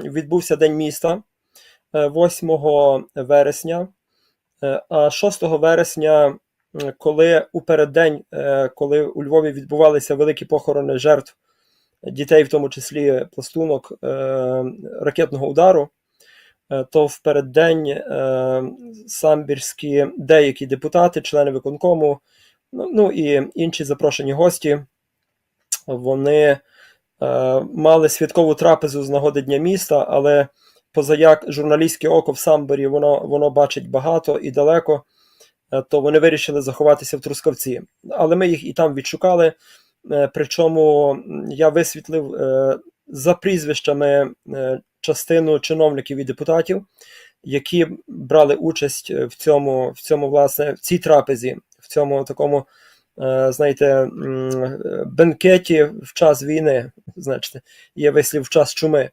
відбувся День міста е, 8 вересня, Е, а 6 вересня, коли у переддень, е, коли у Львові відбувалися великі похорони жертв дітей, в тому числі пластунок е, ракетного удару, е, то в переддень е, самбірські деякі депутати, члени виконкому, ну, ну і інші запрошені гості, вони е, мали святкову трапезу з нагоди Дня міста, але позаяк журналістське око в Самборі воно, воно бачить багато і далеко, е, то вони вирішили заховатися в Трускавці. Але ми їх і там відшукали. е, Причому я висвітлив е, за прізвищами е, частину чиновників і депутатів, які брали участь в цьому, в цьому власне, в цій трапезі, в цьому такому, е, знаєте, е, бенкеті в час війни, значить, є вислів в час чуми.